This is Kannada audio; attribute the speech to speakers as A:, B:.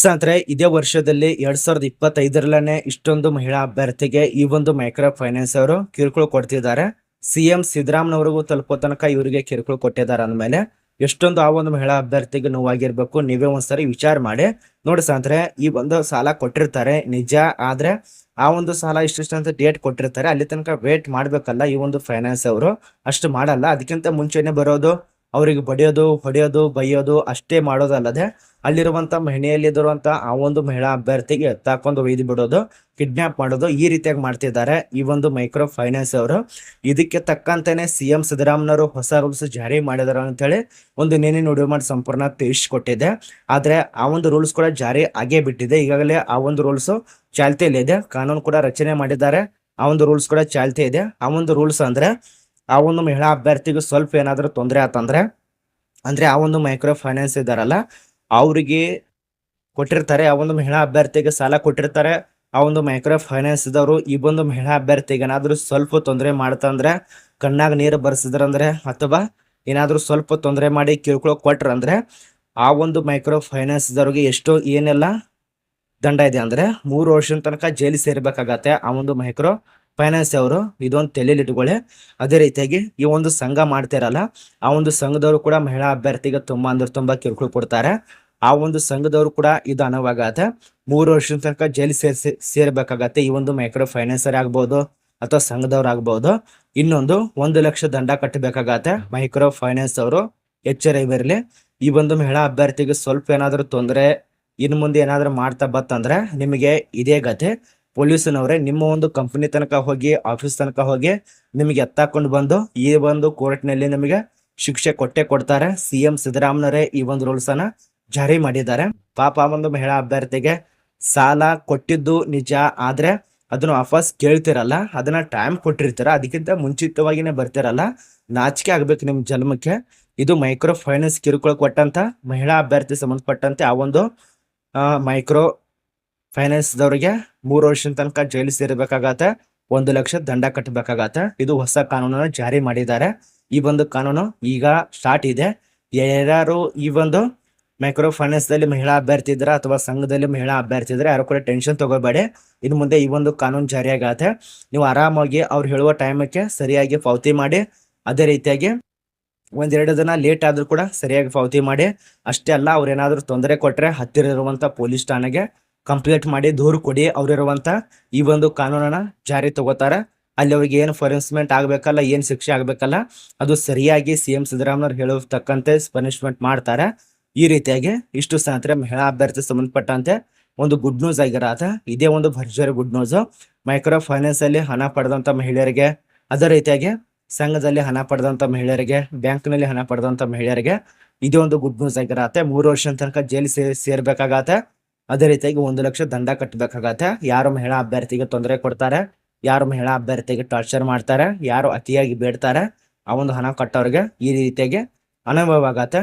A: ಸ್ನೇಹಿತರೆ, ಇದೇ ವರ್ಷದಲ್ಲಿ ಎರಡ್ ಸಾವಿರದ ಇಪ್ಪತ್ತೈದರಲ್ಲೇ ಇಷ್ಟೊಂದು ಮಹಿಳಾ ಅಭ್ಯರ್ಥಿಗೆ ಈ ಒಂದು ಮೈಕ್ರೋ ಫೈನಾನ್ಸ್ ಅವರು ಕಿರುಕುಳ ಕೊಡ್ತಿದ್ದಾರೆ. ಸಿಎಂ ಸಿದ್ದರಾಮನವರಿಗೂ ತಲುಪೋ ತನಕ ಇವರಿಗೆ ಕಿರುಕುಳ ಕೊಟ್ಟಿದ್ದಾರೆ ಅಂದಮೇಲೆ ಎಷ್ಟೊಂದು ಆ ಒಂದು ಮಹಿಳಾ ಅಭ್ಯರ್ಥಿಗೆ ನೋವಾಗಿರ್ಬೇಕು, ನೀವೇ ಒಂದ್ಸರಿ ವಿಚಾರ ಮಾಡಿ. ನೋಡಿ ಸ್ನೇಹಿತರೆ, ಈ ಒಂದು ಸಾಲ ಕೊಟ್ಟಿರ್ತಾರೆ, ನಿಜ, ಆದ್ರೆ ಆ ಒಂದು ಸಾಲ ಇಷ್ಟಿಷ್ಟು ಅಂತ ಡೇಟ್ ಕೊಟ್ಟಿರ್ತಾರೆ. ಅಲ್ಲಿ ತನಕ ವೇಟ್ ಮಾಡ್ಬೇಕಲ್ಲ ಈ ಒಂದು ಫೈನಾನ್ಸ್ ಅವರು. ಅಷ್ಟು ಮಾಡಲ್ಲ. ಅದಕ್ಕಿಂತ ಮುಂಚೆನೆ ಬರೋದು ಅವರಿಗೆ ಬಡಿಯೋದು, ಹೊಡೆಯೋದು, ಬೈಯೋದು ಅಷ್ಟೇ ಮಾಡೋದಲ್ಲದೆ ಅಲ್ಲಿರುವಂತ ಮಹಿಳೆಯಲ್ಲಿರುವಂತ ಆ ಒಂದು ಮಹಿಳಾ ಅಭ್ಯರ್ಥಿಗೆ ತಾಕೊಂಡು ಒಯ್ದು ಬಿಡೋದು ಕಿಡ್ನಾಪ್ ಮಾಡೋದು ಈ ರೀತಿಯಾಗಿ ಮಾಡ್ತಿದ್ದಾರೆ ಈ ಒಂದು ಮೈಕ್ರೋ ಫೈನಾನ್ಸ್ ಅವರು. ಇದಕ್ಕೆ ತಕ್ಕಂತೆ ಸಿ ಎಂ ಸಿದ್ದರಾಮಯ್ಯವರು ಹೊಸ ರೂಲ್ಸ್ ಜಾರಿ ಮಾಡಿದಾರೆ ಅಂತೇಳಿ ಒಂದು ನೇನೆ ನುಡಿ ಮಾಡಿ ಸಂಪೂರ್ಣ ತಿಳಿಸ್ಕೊಟ್ಟಿದೆ. ಆದ್ರೆ ಆ ಒಂದು ರೂಲ್ಸ್ ಕೂಡ ಜಾರಿ ಆಗೇ ಬಿಟ್ಟಿದೆ. ಈಗಾಗಲೇ ಆ ಒಂದು ರೂಲ್ಸ್ ಚಾಲ್ತಿಯಲ್ಲಿ ಇದೆ ಕಾನೂನು ಕೂಡ ರಚನೆ ಮಾಡಿದ್ದಾರೆ. ಆ ಒಂದು ರೂಲ್ಸ್ ಕೂಡ ಚಾಲ್ತಿ ಇದೆ ಆ ಒಂದು ರೂಲ್ಸ್ ಅಂದ್ರೆ ಆ ಒಂದು ಮಹಿಳಾ ಅಭ್ಯರ್ಥಿಗೆ ಸ್ವಲ್ಪ ಏನಾದರೂ ತೊಂದರೆ ಆತಂದ್ರೆ, ಅಂದ್ರೆ ಆ ಒಂದು ಮೈಕ್ರೋ ಫೈನಾನ್ಸ್ ಇದ್ದಾರಲ್ಲ ಅವರಿಗೆ ಕೊಟ್ಟಿರ್ತಾರೆ, ಆ ಒಂದು ಮಹಿಳಾ ಅಭ್ಯರ್ಥಿಗೆ ಸಾಲ ಕೊಟ್ಟಿರ್ತಾರೆ, ಆ ಒಂದು ಮೈಕ್ರೋ ಫೈನಾನ್ಸ್ ಇದ್ದವರು ಈ ಒಂದು ಮಹಿಳಾ ಅಭ್ಯರ್ಥಿಗೆ ಏನಾದರೂ ಸ್ವಲ್ಪ ತೊಂದರೆ ಮಾಡ್ತಂದ್ರೆ, ಕಣ್ಣಾಗ ನೀರು ಬರ್ಸಿದ್ರಂದ್ರೆ ಅಥವಾ ಏನಾದರೂ ಸ್ವಲ್ಪ ತೊಂದರೆ ಮಾಡಿ ಕಿರುಕುಳ ಕೊಟ್ರಂದ್ರೆ, ಆ ಒಂದು ಮೈಕ್ರೋ ಫೈನಾನ್ಸ್ ಇದ್ದವ್ರಿಗೆ ಎಷ್ಟು ಏನೆಲ್ಲ ದಂಡ ಇದೆ ಅಂದ್ರೆ ಮೂರು ವರ್ಷದ ತನಕ ಜೈಲಿ ಸೇರ್ಬೇಕಾಗತ್ತೆ ಆ ಒಂದು ಮೈಕ್ರೋ ಫೈನಾನ್ಸ್ ಅವರು ಇದೊಂದು ತಲೆಯಲ್ಲಿ ಇಟ್ಕೊಳ್ಳಿ. ಅದೇ ರೀತಿಯಾಗಿ ಈ ಒಂದು ಸಂಘ ಮಾಡ್ತಿರಲ್ಲ ಆ ಒಂದು ಸಂಘದವರು ಕೂಡ ಮಹಿಳಾ ಅಭ್ಯರ್ಥಿಗೆ ತುಂಬಾ ಅಂದ್ರೆ ತುಂಬಾ ಕಿರುಕುಳ ಕೊಡ್ತಾರೆ. ಆ ಒಂದು ಸಂಘದವರು ಕೂಡ ಇದು ಅನುವಾಗತ್ತೆ. ಮೂರು ವರ್ಷದ ತನಕ ಜೈಲು ಸೇರ್ ಸೇರ್ಬೇಕಾಗತ್ತೆ. ಈ ಒಂದು ಮೈಕ್ರೋ ಫೈನಾನ್ಸರ್ ಆಗ್ಬೋದು ಅಥವಾ ಸಂಘದವ್ರು ಆಗ್ಬೋದು. ಇನ್ನೊಂದು ಒಂದು ಲಕ್ಷ ದಂಡ ಕಟ್ಟಬೇಕಾಗತ್ತೆ. ಮೈಕ್ರೋ ಫೈನಾನ್ಸ್ ಅವರು ಎಚ್ಚರ ಇರಲಿ. ಈ ಒಂದು ಮಹಿಳಾ ಅಭ್ಯರ್ಥಿಗೆ ಸ್ವಲ್ಪ ಏನಾದರೂ ತೊಂದರೆ, ಇನ್ನು ಮುಂದೆ ಏನಾದರೂ ಮಾಡ್ತಾ ಬತ್ತಂದ್ರೆ ನಿಮಗೆ ಇದೇ ಗತೆ. ಪೊಲೀಸನವರೇ, ನಿಮ್ಮ ಒಂದು ಕಂಪನಿ ತನಕ ಹೋಗಿ ಆಫೀಸ್ ತನಕ ಹೋಗಿ ನಿಮಗೆ ಎತ್ತಾಕೊಂಡು ಬಂದು, ಈ ಒಂದು ಕೋರ್ಟ್ನಲ್ಲಿ ನಿಮಗೆ ಶಿಕ್ಷೆ ಕೊಟ್ಟೆ ಕೊಡ್ತಾರೆ. ಸಿ ಎಂ ಸಿದ್ದರಾಮಯ್ಯರೇ ಈ ಒಂದು ರೂಲ್ಸ್ ಅನ್ನ ಜಾರಿ ಮಾಡಿದ್ದಾರೆ. ಪಾಪ ಒಂದು ಮಹಿಳಾ ಅಭ್ಯರ್ಥಿಗೆ ಸಾಲ ಕೊಟ್ಟಿದ್ದು ನಿಜ, ಆದ್ರೆ ಅದನ್ನ ವಾಪಸ್ ಕೇಳ್ತಿರಲ್ಲ. ಅದನ್ನ ಟೈಮ್ ಕೊಟ್ಟಿರ್ತೀರ. ಅದಕ್ಕಿಂತ ಮುಂಚಿತವಾಗಿನೇ ಬರ್ತಿರಲ್ಲ. ನಾಚಿಕೆ ಆಗ್ಬೇಕು ನಿಮ್ ಜನ್ಮಕ್ಕೆ. ಇದು ಮೈಕ್ರೋ ಫೈನಾನ್ಸ್ ಕಿರುಕುಳ ಕೊಟ್ಟಂತ ಮಹಿಳಾ ಅಭ್ಯರ್ಥಿ ಸಂಬಂಧಪಟ್ಟಂತೆ ಆ ಒಂದು ಮೈಕ್ರೋ ಫೈನಾನ್ಸ್ದವ್ರಿಗೆ ಮೂರು ವರ್ಷದ ತನಕ ಜೈಲು ಸೇರಬೇಕಾಗತ್ತೆ. ಒಂದು ಲಕ್ಷ ದಂಡ ಕಟ್ಟಬೇಕಾಗತ್ತೆ ಇದು ಹೊಸ ಕಾನೂನನ್ನು ಜಾರಿ ಮಾಡಿದ್ದಾರೆ. ಈ ಒಂದು ಕಾನೂನು ಈಗ ಸ್ಟಾರ್ಟ್ ಇದೆ. ಯಾರು ಈ ಒಂದು ಮೈಕ್ರೋ ಫೈನಾನ್ಸ್ ದಲ್ಲಿ ಮಹಿಳಾ ಅಭ್ಯರ್ಥಿ ಇದ್ರ ಅಥವಾ ಸಂಘದಲ್ಲಿ ಮಹಿಳಾ ಅಭ್ಯರ್ಥಿ ಇದ್ರೆ ಯಾರು ಕೂಡ ಟೆನ್ಷನ್ ತಗೋಬೇಡಿ. ಇನ್ನು ಮುಂದೆ ಈ ಒಂದು ಕಾನೂನು ಜಾರಿಯಾಗತ್ತೆ. ನೀವು ಆರಾಮಾಗಿ ಅವ್ರು ಹೇಳುವ ಟೈಮಕ್ಕೆ ಸರಿಯಾಗಿ ಪಾವತಿ ಮಾಡಿ. ಅದೇ ರೀತಿಯಾಗಿ ಒಂದೆರಡು ದಿನ ಲೇಟ್ ಆದ್ರೂ ಕೂಡ ಸರಿಯಾಗಿ ಪಾವತಿ ಮಾಡಿ. ಅಷ್ಟೇ ಅಲ್ಲ ಅವ್ರು ಏನಾದ್ರೂ ತೊಂದರೆ ಕೊಟ್ರೆ ಹತ್ತಿರ ಇರುವಂತ ಪೊಲೀಸ್ ಠಾಣೆಗೆ ಕಂಪ್ಲೇಂಟ್ ಮಾಡಿ ದೂರು ಕೊಡಿ, ಅವ್ರಿರುವಂತ ಈ ಒಂದು ಕಾನೂನನ್ನ ಜಾರಿ ತಗೋತಾರ. ಅಲ್ಲಿ ಅವ್ರಿಗೆ ಏನು ಫರೆನ್ಸ್ಮೆಂಟ್ ಆಗ್ಬೇಕಲ್ಲ, ಏನು ಶಿಕ್ಷೆ ಆಗ್ಬೇಕಲ್ಲ, ಅದು ಸರಿಯಾಗಿ ಸಿ ಎಂ ಹೇಳುವ ಹೇಳತಕ್ಕಂತೆ ಪನಿಷ್ಮೆಂಟ್ ಮಾಡ್ತಾರೆ. ಈ ರೀತಿಯಾಗಿ ಇಷ್ಟು ಸಾಂತ್ರ ಮಹಿಳಾ ಅಭ್ಯರ್ಥಿ ಸಂಬಂಧಪಟ್ಟಂತೆ ಒಂದು ಗುಡ್ ನ್ಯೂಸ್ ಆಗಿರತ್ತ ಇದೇ ಒಂದು ಭರ್ಜರಿ ಗುಡ್ ನ್ಯೂಸ್ ಮೈಕ್ರೋ ಫೈನಾನ್ಸ್ ಅಲ್ಲಿ ಹಣ ಪಡೆದಂತ ಮಹಿಳೆಯರಿಗೆ, ಅದೇ ರೀತಿಯಾಗಿ ಸಂಘದಲ್ಲಿ ಹಣ ಪಡೆದಂತ ಮಹಿಳೆಯರಿಗೆ ಬ್ಯಾಂಕ್ನಲ್ಲಿ ಹಣ ಪಡೆದಂತ ಮಹಿಳೆಯರಿಗೆ ಇದೇ ಒಂದು ಗುಡ್ ನ್ಯೂಸ್ ಆಗಿರತ್ತೆ ಮೂರು ವರ್ಷದ ತನಕ ಜೈಲು ಸೇರ್ ಸೇರ್ಬೇಕಾಗತ್ತೆ. ಅದೇ ರೀತಿಯಾಗಿ ಒಂದು ಲಕ್ಷ ದಂಡ ಕಟ್ಟಬೇಕಾಗತ್ತೆ ಯಾರು ಮಹಿಳಾ ಅಭ್ಯರ್ಥಿಗೆ ತೊಂದರೆ ಕೊಡ್ತಾರೆ, ಯಾರು ಮಹಿಳಾ ಅಭ್ಯರ್ಥಿಗೆ ಟಾರ್ಚರ್ ಮಾಡ್ತಾರೆ, ಯಾರು ಅತಿಯಾಗಿ ಬೇಡ್ತಾರೆ, ಆ ಒಂದು ಹಣ ಕಟ್ಟೋರಿಗೆ ಈ ರೀತಿಯಾಗಿ ಅನುಭವ ಆಗತ್ತೆ.